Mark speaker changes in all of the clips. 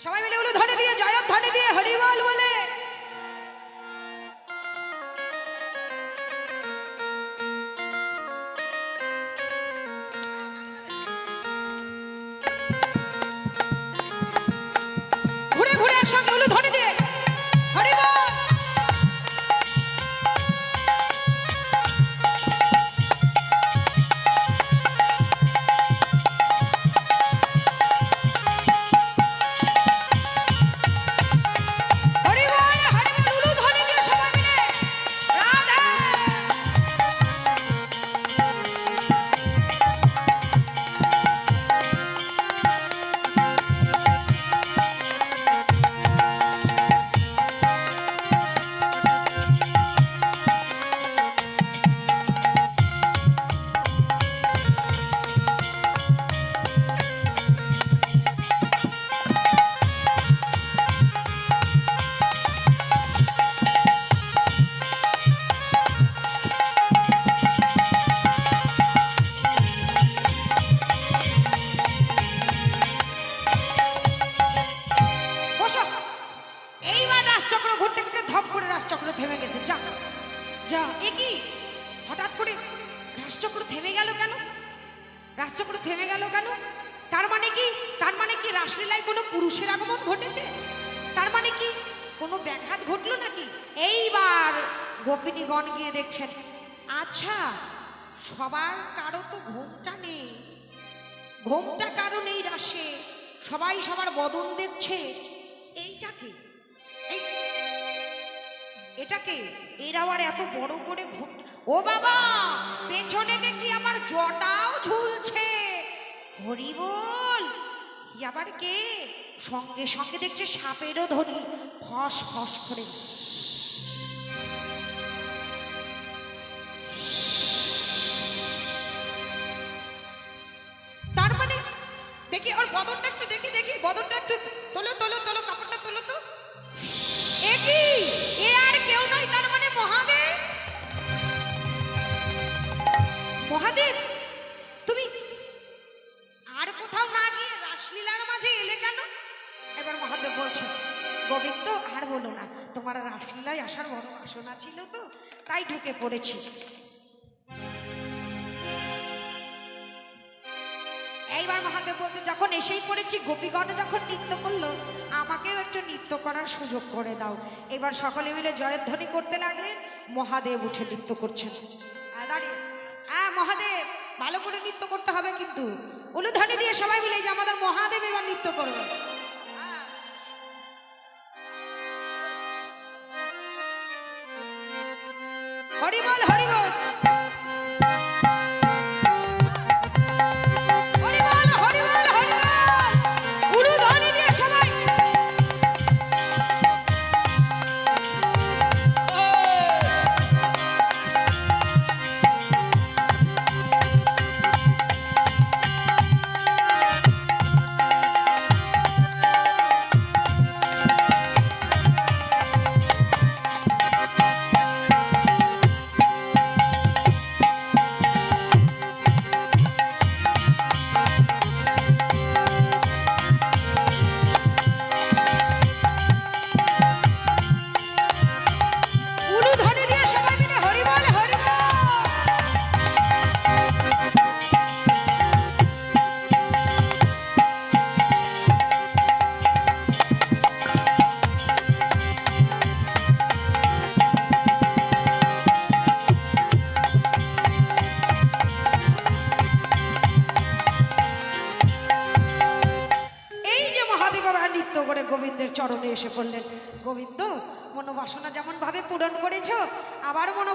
Speaker 1: সবাই মিলে বলে ধরে দিয়ে জয় ধরে দিয়ে হরিবল রাজচক্র থেমে গেল কেন? রাজচক্র থেমে গেল কেন? তার মানে কি? তার মানে কি রাসলীলায় কোনো পুরুষের আগমন ঘটেছে? তার মানে কি কোনো ব্যাঘাত ঘটলো নাকি? এইবার গোপিনীগণ গিয়ে দেখছেন আচ্ছা সবার কারও তো ঘুমটা নেই। ঘুমটা কারণ নেই রাশে সবাই সবার বদন দেখছে। এইটাকে এই এটাকে এর আবার এত বড় করে ঘুম ও বাবা, পেছনে দেখি আমার জটাও ঝুলছে। হরি বল আবার কে? সঙ্গে সঙ্গে দেখছে সাপেরও ধরি ফস ফস করে। তার মানে দেখি ওর বদনটা একটু দেখি দেখি, বদনটা একটু তোলো তোলো তোলো, কাপড়টা তোলো তো। এ মহাদেব, তুমি আর কোথাও না গিয়ে রাসলীলার মাঝে এলে কেন? এবার মহাদেব বলছে, গোবিন্দ, আর বলো না, তোমার রাসলীলায় আসার বড় ছিল তো, তাই ঢুকে পড়েছি। এইবার মহাদেব বলছে, যখন এসেই পড়েছি, গোপীগণে যখন নৃত্য করল, আমাকেও একটু নৃত্য করার সুযোগ করে দাও। এবার সকলে মিলে জয়ধ্বনি করতে লাগলেন, মহাদেব উঠে নৃত্য করছেন। দাঁড়িয়ে। মহাদেব, ভালো করে নৃত্য করতে হবে কিন্তু। উলুধ্বনি দিয়ে সবাই মিলে যে আমাদের মহাদেব এবার নৃত্য করবে।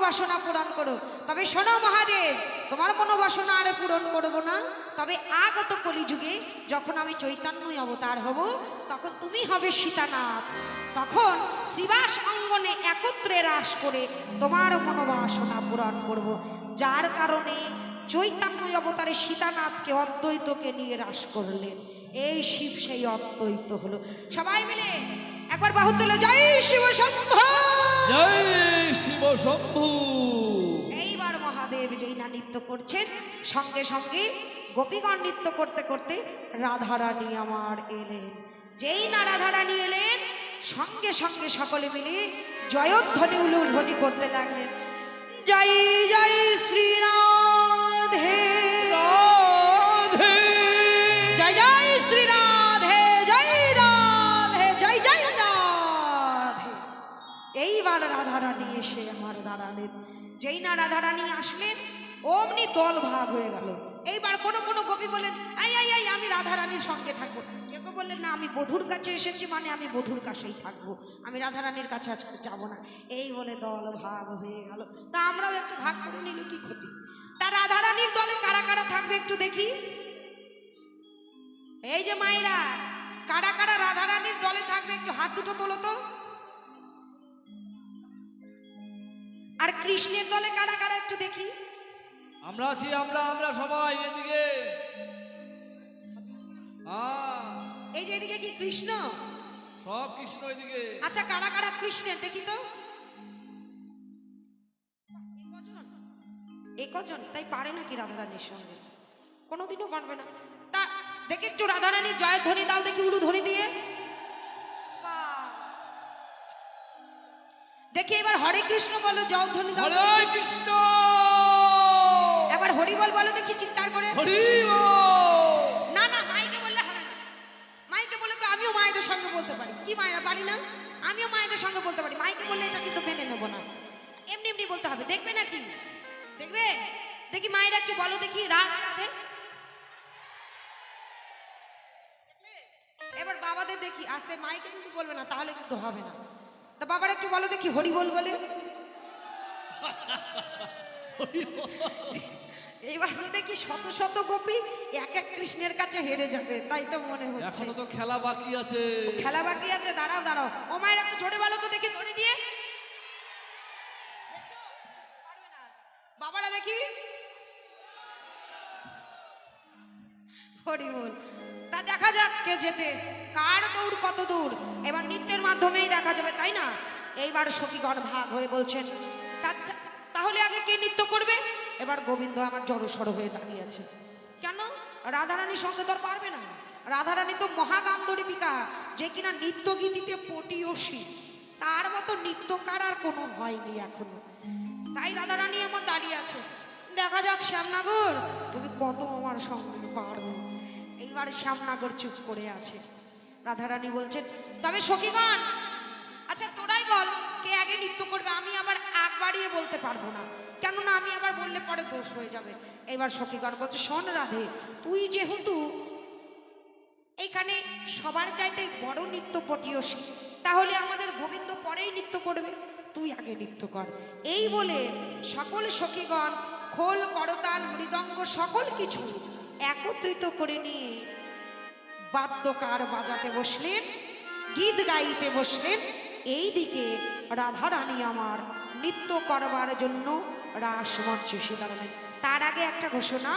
Speaker 1: মনোবাসনা পূরণ করো। তবে শোনো মহাদেব, তোমার কোনো বাসনা আরে পূরণ করব না। তবে আগত কলিযুগে যখন আমি চৈতন্যই অবতার হব, তখন তুমি হবে সীতানাথ। তখন শিবাস অঙ্গনে একত্রে রাস করে তোমারও কোনো বাসনা পূরণ করব। যার কারণে চৈতন্য অবতারে সীতানাথকে অদ্বৈতকে নিয়ে রাস করলেন। এই শিব সেই অদ্বৈত হলো। সবাই মিলে একবার বাহু তুলে জয় শিব শম্ভ
Speaker 2: জয় শিব শম্ভু।
Speaker 1: এইবার মহাদেব যেই না নৃত্য করছেন, সঙ্গে সঙ্গে গোপীগণ নৃত্য করতে করতে রাধারানী আমার এলেন। যেই না রাধারানী এলেন, সঙ্গে সঙ্গে সকলে মিলে জয়ধ্বনি, উলুধ্বনি করতে লাগলেন। জয় জয় শ্রীরাধে। এইবার রাধারানী এসে আমার দাঁড়ালেন, যেই না রাধারানী আসলেন, অমনি দল ভাগ হয়ে গেল। এইবার কোনো কোনো কবি বলেন আই আই আই, আমি রাধারানীর সঙ্গে থাকব। কেউ কেউ বললেন, না, আমি বধুর কাছে এসেছি মানে আমি বধুর কাছেই থাকব। আমি রাধারানীর কাছে আজকে যাব না। এই বলে দল ভাগ হয়ে গেল। তা আমরাও একটু ভাগ করে নিলে কি ক্ষতি? তা রাধারানীর দলে কারা কারা থাকবে একটু দেখি? এই যে মায়েরা, কারা কারা রাধারানীর দলে থাকবে একটু হাত দুটো তোলো তো। আর কৃষ্ণের দলে কারা কারা একটু দেখি।
Speaker 2: আমরা আছি আমরা আমরা সবাই এদিকে। হ্যাঁ।
Speaker 1: এই যে এদিকে কি কৃষ্ণ?
Speaker 2: সব কৃষ্ণ এদিকে।
Speaker 1: আচ্ছা কারা কারা কৃষ্ণের দেখি তো। এ কজন? তাই পারে নাকি রাধারানীর সঙ্গে? কোনোদিনও পারবে না। তা দেখি একটু রাধারানীর জয়ের ধ্বনি দাও দেখি উলু ধ্বনি দিয়ে। দেখি এবার হরে কৃষ্ণ বলো জয় ধ্বনি দাও।
Speaker 2: হরে কৃষ্ণ!
Speaker 1: এবার হরি বল বলো দেখি চিৎকার করে।
Speaker 2: হরি
Speaker 1: না না মাইকে বললে হবে না। মাইকে বললে তো আমিও মায়েদের সঙ্গে বলতে পারি। কি মায়েরা পারি না? আমিও মায়েদের সঙ্গে বলতে পারি। মাইকে বললে এটা কিন্তু মেনে নেব না। এমনি এমনি বলতে হবে। দেখবে নাকি? দেখবে? দেখি মায়েরা একটু বলো দেখি রাজ রাধে। এবার বাবাদের দেখি আস্তে মাইকে কিন্তু বলবে না তাহলে কিন্তু হবে না। তা বাবার একটু বলো দেখি হরি বল বলে। এইবার দেখি শত শত গোপী এক এক কৃষ্ণের কাছে হেরে যাবে তাই তো মনে হচ্ছে।
Speaker 2: এখনও তো খেলা বাকি আছে।
Speaker 1: খেলা বাকি আছে দাঁড়াও দাঁড়াও। ও মায়ের একটু জোরে বলো তো দেখি ধরে দিয়ে। বাবারা দেখি। হরি বল। দেখা যেতে। কার দৌড় কত দূর? এবার নৃত্যের মাধ্যমেই দেখা যাবে, তাই না? এইবার সখীগণ ভাগ হয়ে বলছেন তাহলে আগে কে নৃত্য করবে? এবার গোবিন্দ আমার জড়সড় হয়ে দাঁড়িয়ে আছে। কেন? রাধারানীর সঙ্গে পারবে না। রাধারানী তো মহাগান্ধরীপিকা, যে কিনা নৃত্য গীতিতে পটিয়সী। তার মতো নৃত্যকার আর কোনো হয়নি এখনও। তাই রাধারানী আমার দাঁড়িয়ে আছে। দেখা যাক, শ্যামনগর, তুমি কত আমার সঙ্গে পারো এইবার শ্যামনগর চুপ করে আছে। রাধারানী বলছেন, তবে সখীগণ আচ্ছা তোরাই বল, কে আগে নৃত্য করবে? আমি আবার আগ বাড়িয়ে বলতে পারব না। কেননা আমি আবার বললে পরে দোষ হয়ে যাবে। এবার সখীগণ বলছে, শোন রাধে, তুই যেহেতু এইখানে সবার চাইতে বড় নৃত্য পটিয়সী তাহলে আমাদের গোবিন্দ পরেই নৃত্য করবে। তুই আগে নৃত্য কর। এই বলে সকল সখীগণ, খোল, করতাল, মৃদঙ্গ, সকল কিছু একত্রিত করে নিয়ে বাদ্যকার বাজাতে বসলেন, গীত গাইতে বসলেন। এই দিকে রাধারানী আমার নৃত্য করবার জন্য রাস মঞ্চে এসে দাঁড়ালেন তার আগে একটা ঘোষণা।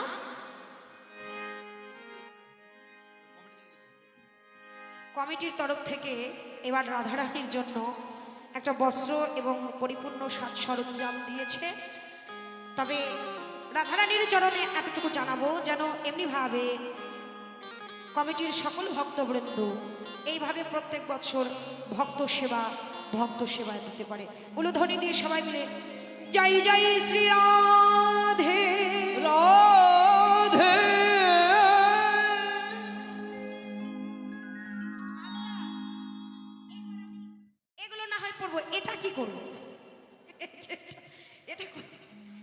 Speaker 1: কমিটির তরফ থেকে এবার রাধারানীর জন্য একটা বস্ত্র এবং পরিপূর্ণ সাজ সরঞ্জাম দিয়েছে। তবে রাধারানীর চরণে এতটুকু জানাব যেন এমনিভাবে কমিটির সকল ভক্তবৃন্দ এইভাবে প্রত্যেক বৎসর ভক্ত সেবা ভক্ত সেবায় দিতে পারে। উলুধ্বনি দিয়ে সবাই মিলে জয় জয় শ্রী রাধে।
Speaker 2: রাধে।
Speaker 1: এগুলো না হয় পড়ব এটা কি করব? এটা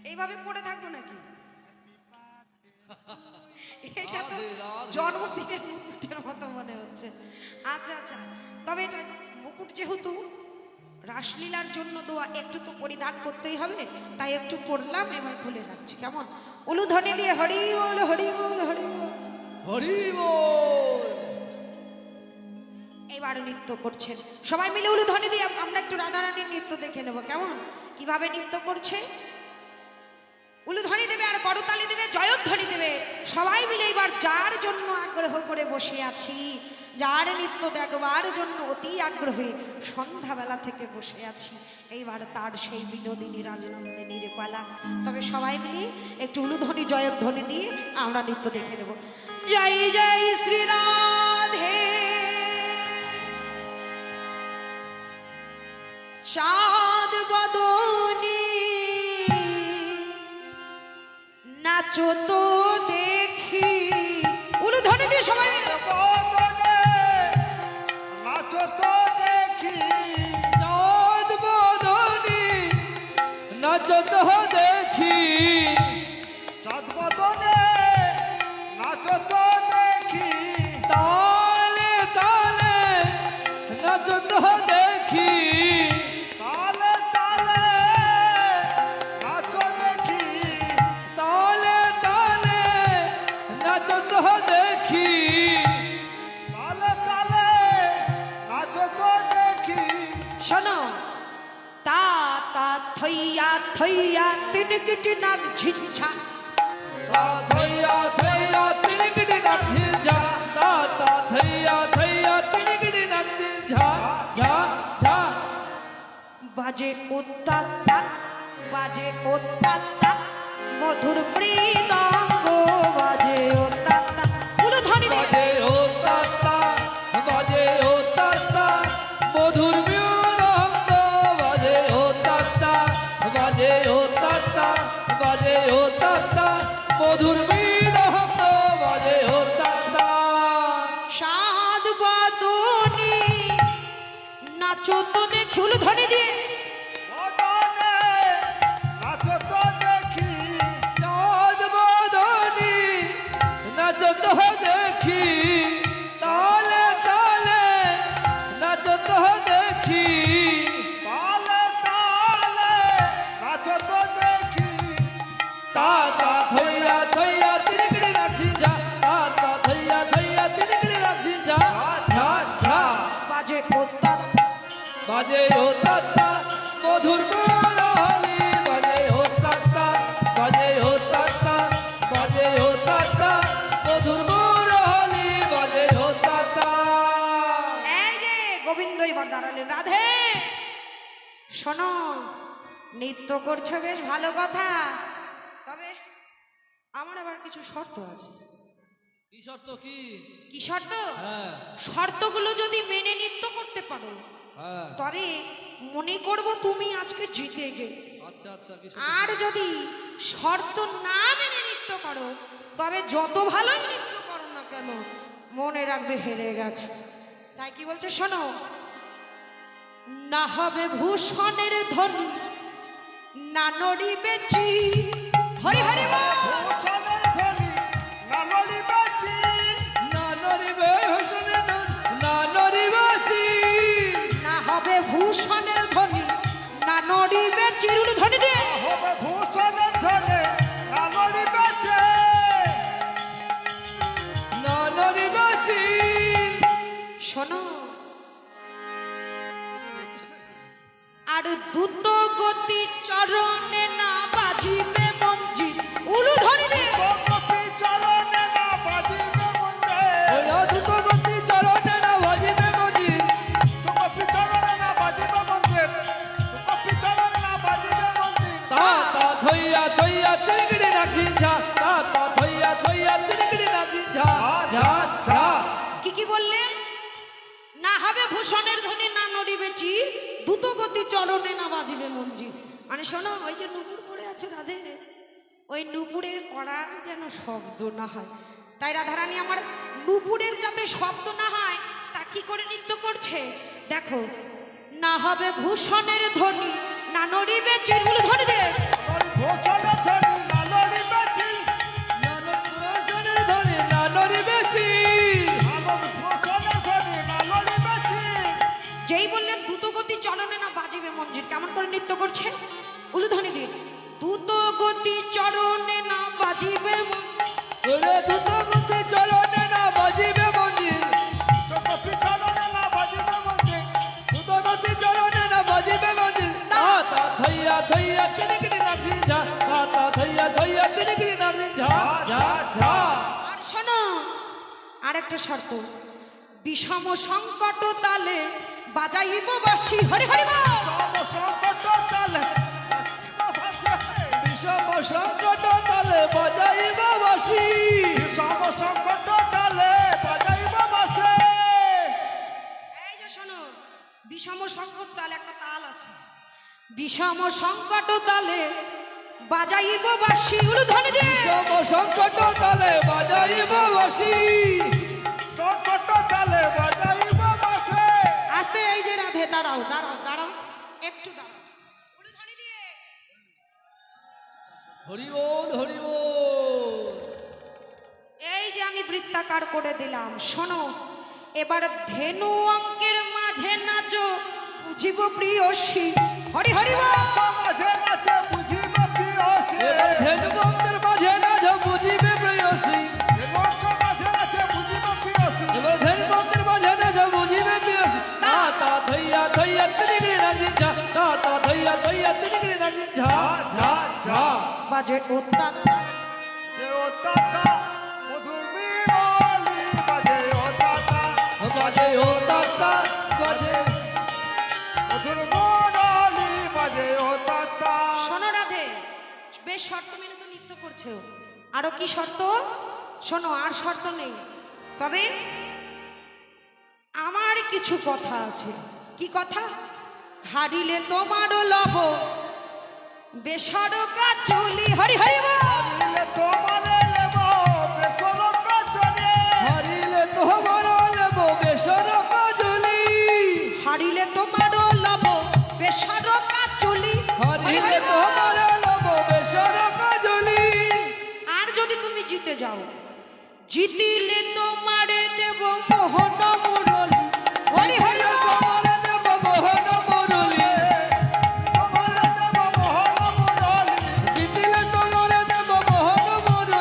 Speaker 1: এইভাবে পড়ে থাকব নাকি? এটা তো। জন্মদিনের মুকুটের মতো মনে হচ্ছে। আচ্ছা আচ্ছা। তবে এটা মুকুট যেহেতু রাসলীলার জন্য তো একটু তো পরিধান করতেই হবে তাই একটু পড়লাম এবার খুলে রাখছি। কেমন? উলুধ্বনি দিয়ে হরি বল হরি বল হরি বল।
Speaker 2: হরি বল।
Speaker 1: এবার নৃত্য করছেন। সবাই মিলে উলুধ্বনি দিয়ে আমরা একটু রাধারানীর নৃত্য দেখে নেব কেমন? কীভাবে নৃত্য করছে? উলুধ্বনি দেবে আর করতালি দেবে, জয়ধ্বনি দেবে। সবাই মিলে এবার যার জন্য আগ্রহ করে বসে আছি, যার নিত্য দেখবার জন্য অতি আগ্রহে সন্ধ্যাবেলা থেকে বসে আছি, এইবার তার সেই বিনোদিনী রাজনন্দিনীর পালা। তবে সবাই মিলে একটু উলুধ্বনি, জয়ধ্বনি দিয়ে আমরা নৃত্য দেখে নেব। জয় জয় শ্রীরাধে চা নাচো তো দেখি। উলু ধরে দিয়ে সবাই কিটি নাক ঝিঝা।
Speaker 2: থইয়া থইয়া তিনগিরি নাচিল যা তা তা থইয়া থইয়া তিনগিরি ঝা ঝা।
Speaker 1: বাজে উত্তাত্তা বাজে উত্তাত্তা মধুর প্রীতঙ্গ বাজে উত্তাত্তা। উলু ধ্বনি
Speaker 2: বাজে ও তাতা বাজে ও তাতা মধুর মিউরঙ্গ বাজে ও তাতা বাজে মধুর মিউরঙ্গ বাজে
Speaker 1: ধরে দেখি উলু দিয়ে নৃত্য করছ বেশ ভালো কথা। তবে আমার আবার কিছু শর্ত আছে।
Speaker 2: কি শর্ত কি?
Speaker 1: কি শর্ত?
Speaker 2: হ্যাঁ।
Speaker 1: শর্তগুলো যদি মেনে নৃত্য করতে পারো
Speaker 2: হ্যাঁ।
Speaker 1: তবে মনে করব তুমি আজকে জিতে গেলে
Speaker 2: আচ্ছা আচ্ছা
Speaker 1: আর যদি শর্ত না মেনে নৃত্য করো তবে যত ভালোই নৃত্য করো না কেন মনে রাখবে হেরে গেছে। তাই কি বলছে শোনো? না হবে ভূষণের ধ্বনি না নড়িবে চি। হরি হরি
Speaker 3: ধ্বনি না
Speaker 1: চির দ্রুত গতি চরণে না বাজিবে মঞ্জির মানে শোনো, ওই যে নুপুর পড়ে আছে রাধে, ওই নুপুরের করার যেন শব্দ না হয়। তাই রাধারানী আমার নুপুরের যাতে শব্দ না হয়, তা কি করে নৃত্য করছে? দেখো, না হবে ভূষণের ধ্বনি, না নড়িবে চিরগুলো ধরে দে
Speaker 3: ভূষণের
Speaker 1: বাজিবে মঞ্জির কেমন করে নৃত্য করছে? উলুধ্বনি দিয়ে দ্রুত গতি চরণে না বাজিবে মঞ্জির।
Speaker 2: গতি চরণে না বাজিবে মন্দির।
Speaker 3: চরণে না বাজিবে মন্দে
Speaker 2: দুটো গতি চরণে না বাজিবে মন্দির। তা তা থইয়া থইয়া তিনগিরি নাচিন ঝা। তা তা থইয়া থইয়া তিনগিরি নাচিন ঝা ঝা ঝা।
Speaker 1: আর শোনো আর একটা শর্ত। বিষম সংকট তালে বাজাইব বাসি হরি হরি বল।
Speaker 2: বিষম সংকট তালে বাজাইব বাসি।
Speaker 3: সব সংকট তালে বাজাইব বাসে।
Speaker 1: এই যে শোনো বিষম সংকট তালে একটা তাল আছে। বিষম সংকট তালে বাজাইব বাসি। উলুধ্বনি দিয়ে
Speaker 2: সব সংকট তালে বাজাইব বাসি।
Speaker 1: আমি করে দিলাম। শোনো এবার ধেনু অঙ্কের মাঝে নাচো জীব প্রিয়সী। হরি হরি বল।
Speaker 3: মাঝে মাঝে বুঝিব কি আছে
Speaker 2: এবার ধেনু বন্ধের মাঝে না যা বুঝিবে প্রেয়সী।
Speaker 3: দেবঙ্গ মাঝে মাঝে বুঝিব কি আছে
Speaker 2: এবার ধেনু বন্ধের মাঝে না যা বুঝিবে প্রেয়সী। তা। তা থইয়া থইয়া তিনিগিরি
Speaker 1: বেশ শর্ত মেনে তো নৃত্য করছে। আরও কি শর্ত? শোনো, আর শর্ত নেই। তবে আমার কিছু কথা আছে। কি কথা? হারিলে তোমারও লব বেসরকা চলি, হরি হরি
Speaker 3: তোমারে
Speaker 1: যাও। জিতিলে তোমারে দেব মোহন মুরলি। হরি হরি বল।
Speaker 2: তোমার নেব মোহন মুরলি।
Speaker 3: তোমারে দেব মোহন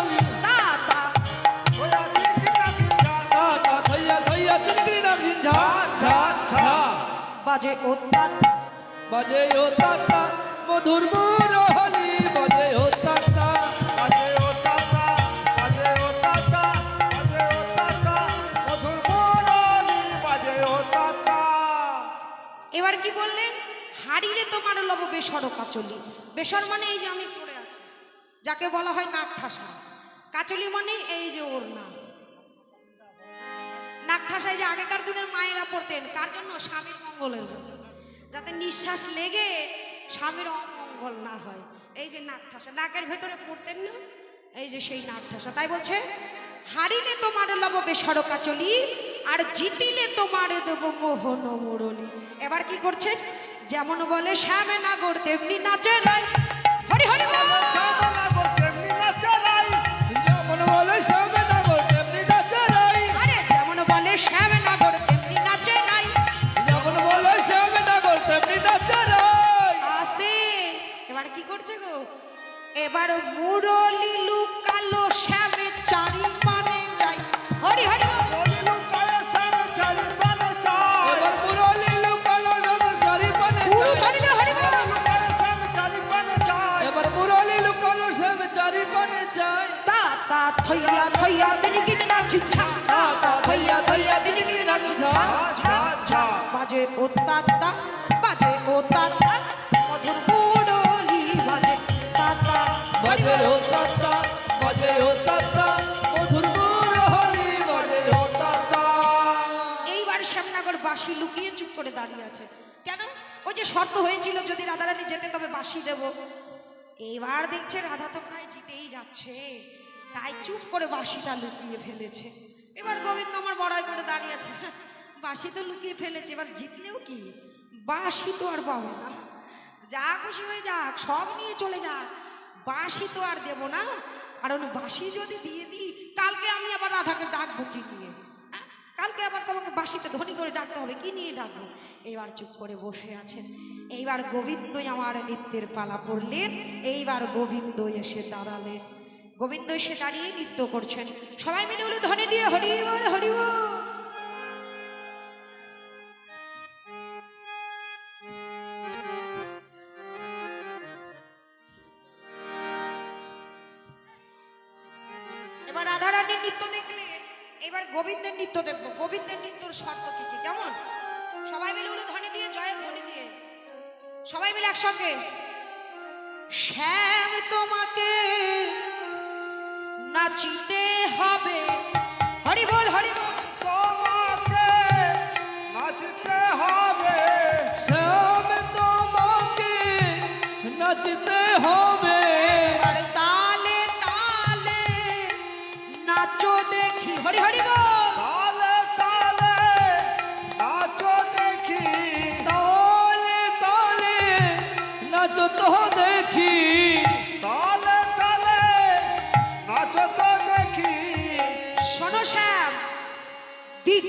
Speaker 1: কি বললেন হারিলে তোমার লব বেসর কাচলি। বেসর মানে এই যে আমি পড়ে আছি। যাকে বলা হয় নাক ঠাসা কাচলি মানে এই যে ওর না নাক ঠাসায় যে আগেকার দিনের মায়েরা পড়তেন কার জন্য স্বামীর মঙ্গলের জন্য। যাতে নিঃশ্বাস লেগে স্বামীর অমঙ্গল না হয়। এই যে নাক ঠাসা নাকের ভেতরে পড়তেন না, এই যে সেই নাক ঠাসা তাই বলছে, হারিলে তোমার লব বেসর চলি আর জিতিলে তোমারে দেব মোহন মুরলি। এবার কি করছে? যেমন বলে শ্যামে নাগর তেমনি নাচে হরি হরি বল।
Speaker 2: যেমন নগর তেমনি নাচে
Speaker 1: যেমন বলে শ্যামে নাগর তেমনি নাচে আস্তে। এবার কি করছে গো? এবার মুরলি ও তাতা বাজে ও তাতা মধুর মুরলি বাজে তাতা।
Speaker 2: বাজে ও তাতা বাজে ও তাতা মধুর মুরলি বাজে ও তাতা।
Speaker 1: এইবার শ্যামনগর বাসি লুকিয়ে চুপ করে দাঁড়িয়ে আছে। কেন? ওই যে শর্ত হয়েছিল যদি রাধারানী যেতে তবে বাসি দেব। এবার দেখছে রাধা তো প্রায় জিতেই যাচ্ছে। তাই চুপ করে বাসিটা লুকিয়ে ফেলেছে। এবার গোবিন্দ আমার বড়াই করে দাঁড়িয়ে আছে। বাসি তো লুকিয়ে ফেলেছে, এবার জিতলেও কি? বাসি তো আর পাবে না। যা খুশি হয়ে যাক, সব নিয়ে চলে যাক। বাসি তো আর দেব না, কারণ বাসি যদি দিয়ে দিই, কালকে আমি আবার রাধাকে ডাকবো কি নিয়ে? হ্যাঁ? কালকে আবার তোমাকে বাসিতে ধনী করে ডাকতে হবে, কি নিয়ে ডাকবো? এইবার চুপ করে বসে আছেন। এইবার গোবিন্দই আমার নৃত্যের পালা পড়লেন, এইবার গোবিন্দ এসে দাঁড়ালেন। গোবিন্দ এসে দাঁড়িয়ে নৃত্য করছেন। সবাই মিলে হলো ধনে দিয়ে হরি বল হরি বল। গোবিন্দের নৃত্য দেখব, গোবিন্দের নৃত্যর শর্ত কি কি? কেমন? সবাই মিলে উলু ধ্বনি দিয়ে জয়ের ধ্বনি দিয়ে। সবাই মিলে একসঙ্গে। শ্যাম তোমাকে নাচিতে হবে। হরি বল হরি বল।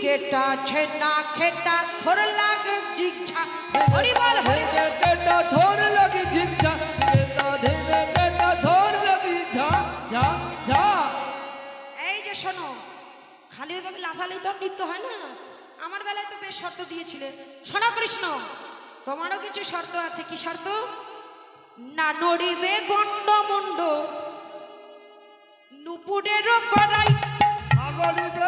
Speaker 1: কেটা ছেনা খেটা থর লাগে জিঝা হরি বল হরি
Speaker 2: বেটা ধর লাগি ঝিঝা ধীরে ধীরে বেটা ধর লাগি ঝা ঝা ঝা
Speaker 1: এই যে শোনো খালি ওইভাবে লাফালেই তো নৃত্য হয় না। আমার বেলায় তো বেশ শর্ত দিয়েছিলে। শোনো কৃষ্ণ তোমারও কিছু শর্ত আছে। কি শর্ত? না নড়িবে গন্ড মুন্ড নুপুরেরও করাই
Speaker 3: আগলিবে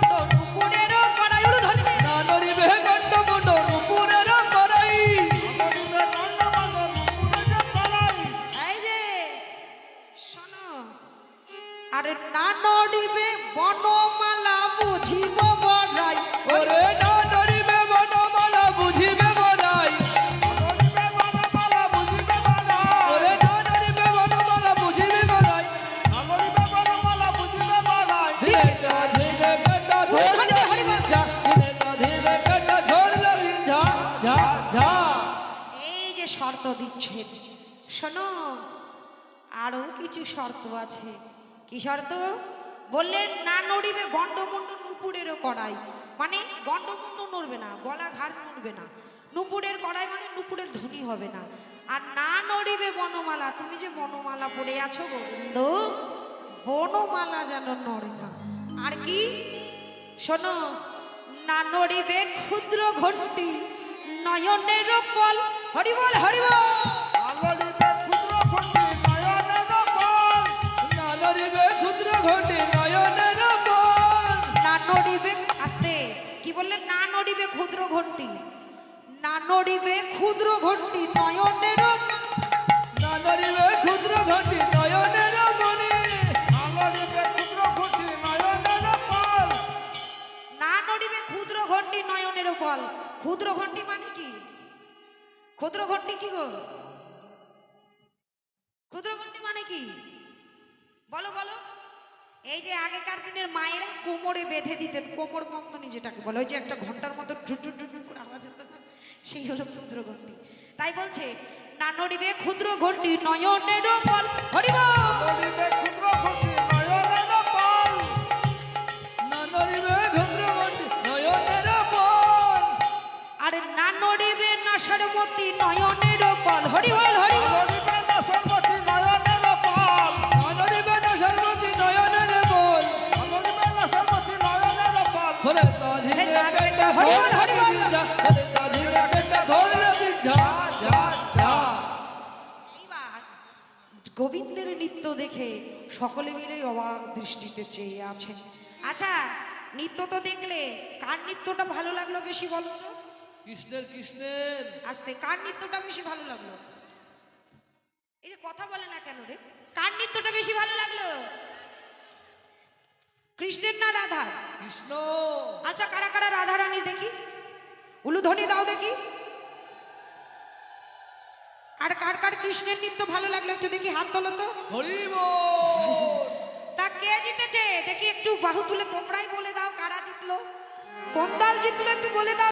Speaker 1: শর্ত বললেন, না নড়িবে গন্ডমুন্ড নুপুরেরও কড়াই। মানে গন্ডমুন্ড নড়বে না গলা ঘাড় নড়বে না। নুপুরের কড়াই মানে নুপুরের ধ্বনি হবে না। আর না নড়িবে বনমালা, তুমি যে বনমালা পড়ে আছো গোবিন্দ, বনমালা যেন নড়ে না। আর কি? শোনো, না নড়িবে ক্ষুদ্র ঘন্টি নয়নের পল হরিবল হরিবল! নড়িবে ক্ষুদ্র ঘন্টি না নড়িবে ক্ষুদ্র ঘন্টি নয়নের
Speaker 2: না নরিবে ক্ষুদ্র ঘটে নয়নের মনে
Speaker 3: আগলিবে ক্ষুদ্র খুঁটি নয়নের ফল।
Speaker 1: না নড়িবে ক্ষুদ্র ঘন্টি নয়নের ফল। ক্ষুদ্র ঘন্টি মানে কি? ক্ষুদ্র ঘন্টি কি গো? ক্ষুদ্র ঘন্টি মানে কি? বলো বলো। এই যে আগেকার দিনের মায়েরা কোমরে বেঁধে দিতেন কোমর বন্ধনী যেটাকে বলে ওই যে একটা ঘণ্টার মতো টুটুট টুটুট করে আওয়াজ হতো না? সেই হলো ক্ষুদ্র ঘন্টি। তাই বলছে না নড়িবে ক্ষুদ্র ঘন্টি নয়নের ফল হরিব
Speaker 3: ক্ষুদ্র নয়নের
Speaker 2: না নরিবে ক্ষুদ্র ঘটে নয়নের বল
Speaker 1: আরে না নড়িবে না সরমতি নয়নের ফল হরিবল হরিবল
Speaker 3: আগলিবে
Speaker 1: দেখে সকলে মিলে অবাক দৃষ্টিতে চেয়ে আছে আচ্ছা নৃত্য তো দেখলে কার নৃত্যটা ভালো লাগল বেশি বলো তো?
Speaker 2: কৃষ্ণের কৃষ্ণের।
Speaker 1: আস্তে কার নৃত্যটা বেশি ভালো লাগল? এই যে কথা বলে না কেন রে? কার নৃত্যটা বেশি ভালো লাগল? কৃষ্ণের না রাধার?
Speaker 2: কৃষ্ণ।
Speaker 1: আচ্ছা কারা কারা রাধা রানী দেখি? উলুধ্বনি দাও দেখি। আর কার কার কৃষ্ণের নৃত্য ভালো লাগল একটু দেখি হাত তোলো তো। তা কে জিতেছে? দেখি একটু বাহু তুলে তোমরাই বলে দাও কারা জিতলো? কোন দল জিতলো একটু বলে দাও।